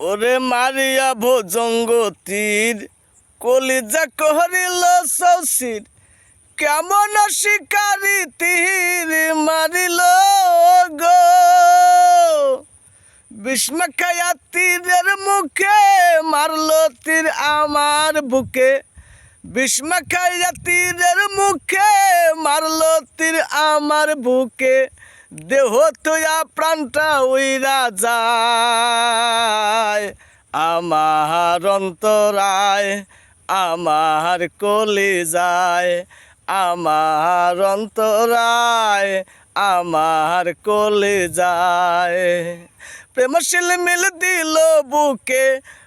ওরে মারিয়া ভোজঙ্গ তীর কলিজা কহরিল সৌসির, কেমন শিকারি তীর মারিল গো। বিষ্মকায়া তীরের মুখে মারল তীর আমার বুকে বিষ্মকায়া তীরের মুখে মারলো তীর আমার বুকে। দেহ তোয়া প্রাণটা উইরা যায় আমার অন্তরায়, আমার কলি যায়। আমার অন্তরায়, আমার কলি যায়। প্রেমশীল মিল দিল বুকে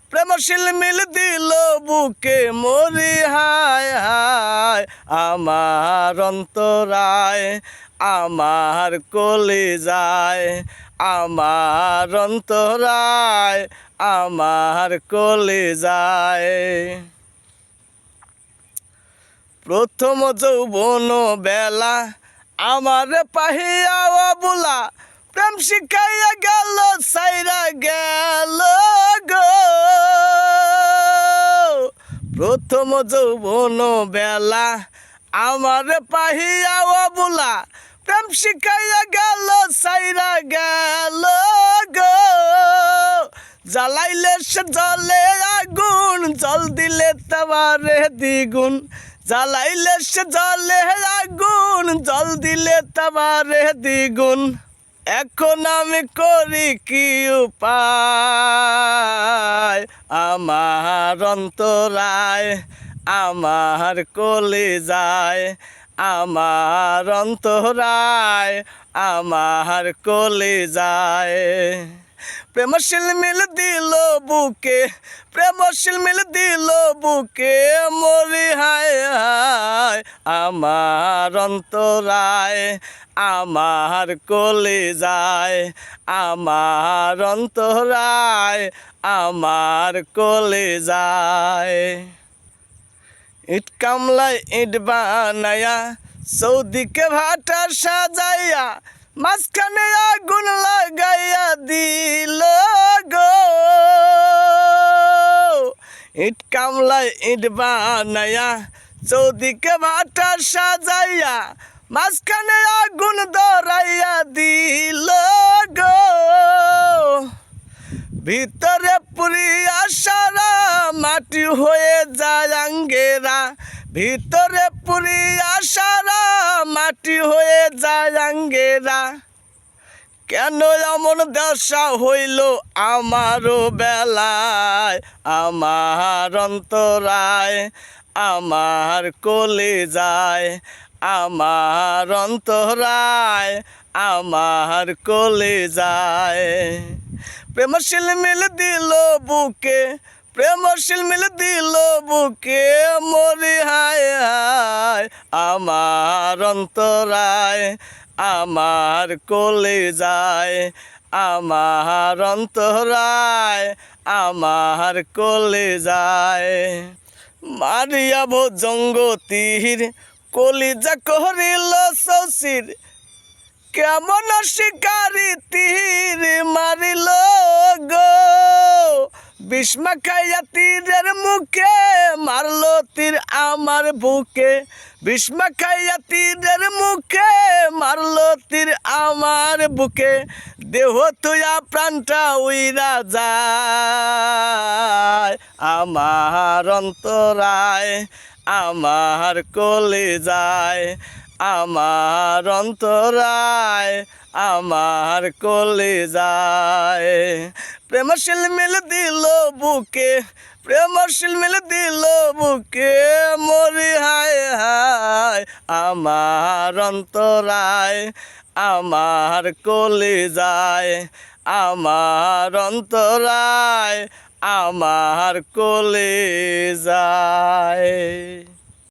প্রেমশীল মিল দিল বুকে, মরি হায় হায়। আমার অন্তরায়, আমার কলি যায়। আমার অন্তরায়, আমার কলি যায়। প্রথম যৌবন বেলা আমার পাহিয়া বুলা প্রেম শিখাইয়া গেল সাইরা গেল গো। প্রথম যৌবন বেলা আমার পাহিয়া বুলা, প্রেম শিখাইয়া গেল সাইরা গেল গো। জ্বালাইলে সে জলে আগুন, জল দিলে তাবারে দ্বিগুণ। জ্বালাইলে সে জলে আগুন, জল দিলে তাবারে দ্বিগুণ। এখন আমি করি কি উপায়? আমার অন্তরায়, আমার কলে যায় আমার অন্তরায়, আমার কলে যায় প্রেমশীল মিল দিল বুকে প্রেমশীল মিল দিল বুকে, মরি হায় হায়, আমার অন্তরায়, আমার কলে যায়, আমার অন্তরায়, আমার কলে যায়। ইট কামলায় ইট বানায়া, সৌদিকে ভাটা সাজাইয়া মাঝখানে আগুন লাগাইয়া দিল গো। ইট কামলায় ইট বানায়া, চৌদিকে ভাটা সাজাইয়া, মাঝখানে আগুন ধরাইয়া দিল গো। ভিতরে পুরিয়া সারা মাটি হয়ে যায় আঙ্গেরা। ভিতরে পুরিয়া সারা মাটি হয়ে যায় আঙ্গেরা। কেন এমন দশা হইল আমারও বেলায়, আমার অন্তরায়, আমার কলে যায়, আমার অন্তরায়, আমার কলে যায়। প্রেমশীল মিল দিল বুকে, প্রেমশীল মিল দিল বুকে। আমার কলে যায়, আমার অন্তরায় আমার কলে যায়। মারিয়া ভোজঙ্গ তীর কলিজা করিল শশীর, কেমন শিকারি তীর মারিল গো। বিষ্মা খাইয়া তীরের মুখে মারলো তীর আমার বুকে বিষ্মা খাইয়া তীরের বুকে দেহ তুয়া প্রাণটা উইরা যায়। আমার অন্তরায়, আমার কলে যায়। আমার অন্তরায়, আমার কলে যায়। প্রেমশীল মিল দিল বুকে, প্রেমশীল মিল দিল বুকে, মরি হায় হায়। আমার অন্তরায় আমার কলে যায় আমার অন্তরায় আমার কলে যায়।